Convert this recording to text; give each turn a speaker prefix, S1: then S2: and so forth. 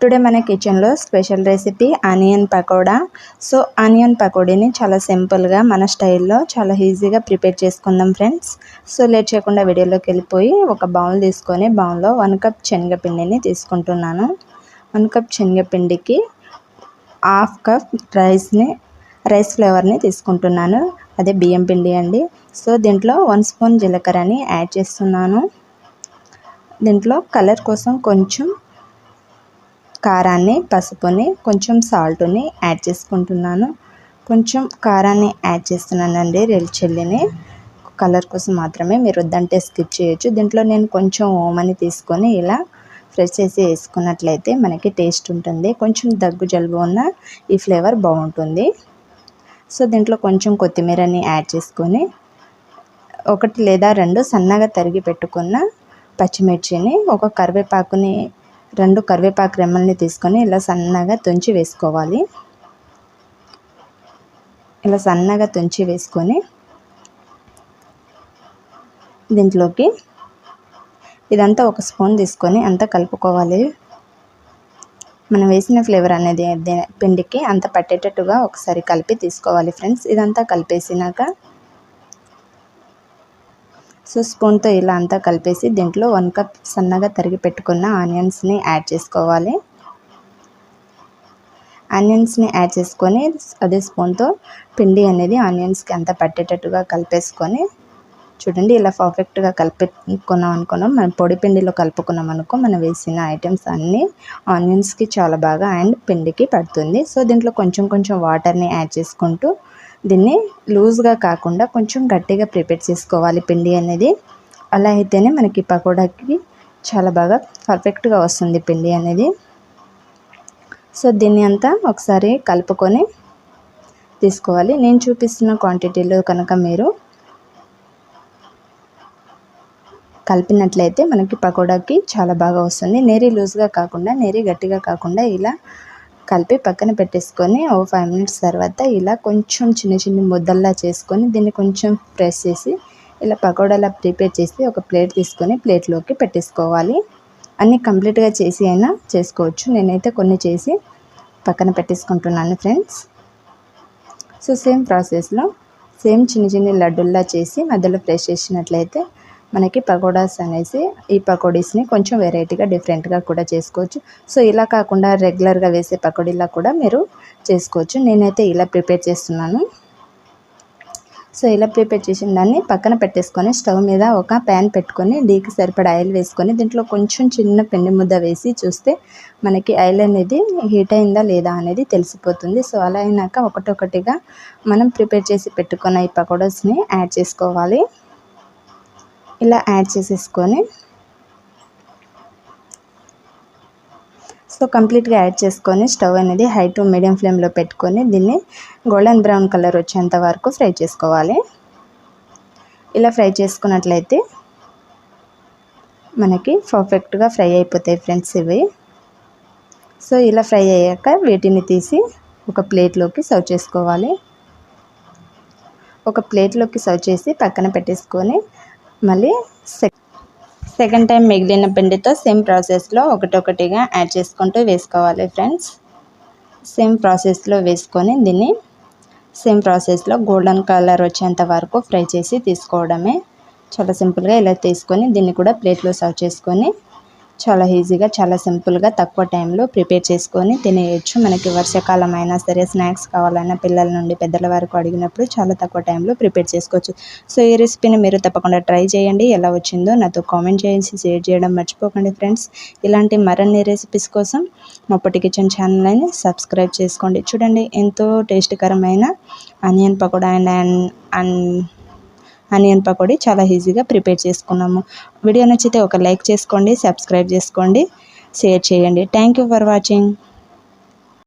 S1: Today మన కిచెన్లో special recipe onion pakoda so onion పకోడీని చాలా సింపుల్గా మన స్టైల్లో చాలా ఈజీగా ప్రిపేర్ చేసుకుందాం ఫ్రెండ్స్ సో లేట్ చేయకుండా వీడియోలోకి వెళ్ళిపోయి ఒక బౌల్ తీసుకొని బౌల్లో వన్ కప్ శనగపిండిని తీసుకుంటున్నాను. వన్ కప్ శనగపిండికి హాఫ్ కప్ రైస్ని రైస్ ఫ్లేవర్ని తీసుకుంటున్నాను. అదే బియ్యం పిండి అండి. సో దీంట్లో వన్ స్పూన్ జీలకర్రని యాడ్ చేస్తున్నాను. దీంట్లో కలర్ కోసం కొంచెం కారాన్ని పసుపుని కొంచెం సాల్ట్ని యాడ్ చేసుకుంటున్నాను. కొంచెం కారాన్ని యాడ్ చేస్తున్నానండి రెల్ చిల్లీని. కలర్ కోసం మాత్రమే మీరు వద్దంటే స్కిప్ చేయొచ్చు. దీంట్లో నేను కొంచెం ఓమని తీసుకొని ఇలా ఫ్రెష్ చేసి వేసుకున్నట్లయితే మనకి టేస్ట్ ఉంటుంది. కొంచెం దగ్గు జలుబు ఉన్న ఈ ఫ్లేవర్ బాగుంటుంది. సో దీంట్లో కొంచెం కొత్తిమీరని యాడ్ చేసుకొని ఒకటి లేదా రెండు సన్నగా తరిగి పెట్టుకున్న పచ్చిమిర్చిని ఒక కరివేపాకుని రెండు కరివేపాకు రెమ్మల్ని తీసుకొని ఇలా సన్నగా తుంచి వేసుకోవాలి. ఇలా సన్నగా తుంచి వేసుకొని దీంట్లోకి ఇదంతా ఒక స్పూన్ తీసుకొని అంతా కలుపుకోవాలి. మనం వేసిన ఫ్లేవర్ అనేది పిండికి అంత పట్టేటట్టుగా ఒకసారి కలిపి తీసుకోవాలి ఫ్రెండ్స్. ఇదంతా కలిపేసినాక సో స్పూన్తో ఇలా అంతా కలిపేసి దీంట్లో వన్ కప్ సన్నగా తరిగి పెట్టుకున్న ఆనియన్స్ని యాడ్ చేసుకోవాలి. ఆనియన్స్ని యాడ్ చేసుకొని అదే స్పూన్తో పిండి అనేది ఆనియన్స్కి అంతా పట్టేటట్టుగా కలిపేసుకొని చూడండి ఇలా పర్ఫెక్ట్గా కలుపుకున్నాం అనుకున్నాం. మనం పొడి పిండిలో కలుపుకున్నాం అనుకో మనం వేసిన ఐటమ్స్ అన్నీ ఆనియన్స్కి చాలా బాగా అండ్ పిండికి పడుతుంది. సో దీంట్లో కొంచెం కొంచెం వాటర్ని యాడ్ చేసుకుంటూ దీన్ని లూజ్గా కాకుండా కొంచెం గట్టిగా ప్రిపేర్ చేసుకోవాలి పిండి అనేది. అలా అయితేనే మనకి పకోడాకి చాలా బాగా పర్ఫెక్ట్గా వస్తుంది పిండి అనేది. సో దీన్ని అంతా ఒకసారి కలుపుకొని తీసుకోవాలి. నేను చూపిస్తున్న క్వాంటిటీలో కనుక మీరు కలిపినట్లయితే మనకి పకోడాకి చాలా బాగా వస్తుంది. నేరీ లూజ్గా కాకుండా నేరీ గట్టిగా కాకుండా ఇలా కలిపి పక్కన పెట్టేసుకొని ఓ ఫైవ్ మినిట్స్ తర్వాత ఇలా కొంచెం చిన్న చిన్న ముద్దల్లా చేసుకొని దీన్ని కొంచెం ప్రెస్ చేసి ఇలా పకోడాలా ప్రిపేర్ చేసి ఒక ప్లేట్ తీసుకొని ప్లేట్లోకి పెట్టేసుకోవాలి. అన్నీ కంప్లీట్గా చేసి అయినా చేసుకోవచ్చు. నేనైతే కొన్ని చేసి పక్కన పెట్టేసుకుంటున్నాను ఫ్రెండ్స్ సో సేమ్ ప్రాసెస్లో సేమ్ చిన్న చిన్న లడ్డుల్లా చేసి మధ్యలో ప్రెస్ చేసినట్లయితే మనకి పకోడాస్ అనేసి ఈ పకోడీస్ని కొంచెం వెరైటీగా డిఫరెంట్గా కూడా చేసుకోవచ్చు. సో ఇలా కాకుండా రెగ్యులర్గా వేసే పకోడీలా కూడా మీరు చేసుకోవచ్చు. నేనైతే ఇలా ప్రిపేర్ చేస్తున్నాను. సో ఇలా ప్రిపేర్ చేసిన దాన్ని పక్కన పెట్టేసుకొని స్టవ్ మీద ఒక ప్యాన్ పెట్టుకొని డీకి సరిపడా ఆయిల్ వేసుకొని దీంట్లో కొంచెం చిన్న పిండి ముద్ద వేసి చూస్తే మనకి ఆయిల్ అనేది హీట్ అయిందా లేదా అనేది తెలిసిపోతుంది. సో అలా అయినాక ఒకటొకటిగా మనం ప్రిపేర్ చేసి పెట్టుకున్న ఈ పకోడాస్ని యాడ్ చేసుకోవాలి. ఇలా యాడ్ చేసేసుకొని సో కంప్లీట్గా యాడ్ చేసుకొని స్టవ్ అనేది హై టు మీడియం ఫ్లేమ్లో పెట్టుకొని దీన్ని గోల్డెన్ బ్రౌన్ కలర్ వచ్చేంత వరకు ఫ్రై చేసుకోవాలి. ఇలా ఫ్రై చేసుకున్నట్లయితే మనకి పర్ఫెక్ట్గా ఫ్రై అయిపోతాయి ఫ్రెండ్స్ ఇవి. సో ఇలా ఫ్రై అయ్యాక వీటిని తీసి ఒక ప్లేట్లోకి సర్వ్ చేసుకోవాలి. ఒక ప్లేట్లోకి సర్వ్ చేసి పక్కన పెట్టేసుకొని మళ్ళీ సెకండ్ టైం మిగిలిన పిండితో సేమ్ ప్రాసెస్లో ఒకటొకటిగా యాడ్ చేసుకుంటూ వేసుకోవాలి ఫ్రెండ్స్ సేమ్ ప్రాసెస్లో వేసుకొని దీన్ని సేమ్ ప్రాసెస్లో గోల్డెన్ కలర్ వచ్చేంత వరకు ఫ్రై చేసి తీసుకోవడమే. చాలా సింపుల్గా ఇలా తీసుకొని దీన్ని కూడా ప్లేట్లో సర్వ్ చేసుకొని చాలా ఈజీగా చాలా సింపుల్గా తక్కువ టైంలో ప్రిపేర్ చేసుకొని తినేయచ్చు. మనకి వర్షాకాలం అయినా సరే స్నాక్స్ కావాలన్నా పిల్లల నుండి పెద్దల వరకు అడిగినప్పుడు చాలా తక్కువ టైంలో ప్రిపేర్ చేసుకోవచ్చు. సో ఈ రెసిపీని మీరు తప్పకుండా ట్రై చేయండి. ఎలా వచ్చిందో నాతో కామెంట్ చేసి షేర్ చేయడం మర్చిపోకండి ఫ్రెండ్స్. ఇలాంటి మరిన్ని రెసిపీస్ కోసం మొప్పటి కిచెన్ ఛానల్ని సబ్స్క్రైబ్ చేసుకోండి. చూడండి ఎంతో టేస్టీకరమైన onion pakoda and and onion pakodi చాలా ఈజీగా ప్రిపేర్ చేసుకున్నాము. వీడియో నచ్చితే ఒక లైక్ చేసుకోండి సబ్స్క్రైబ్ చేసుకోండి షేర్ చేయండి. Thank you for watching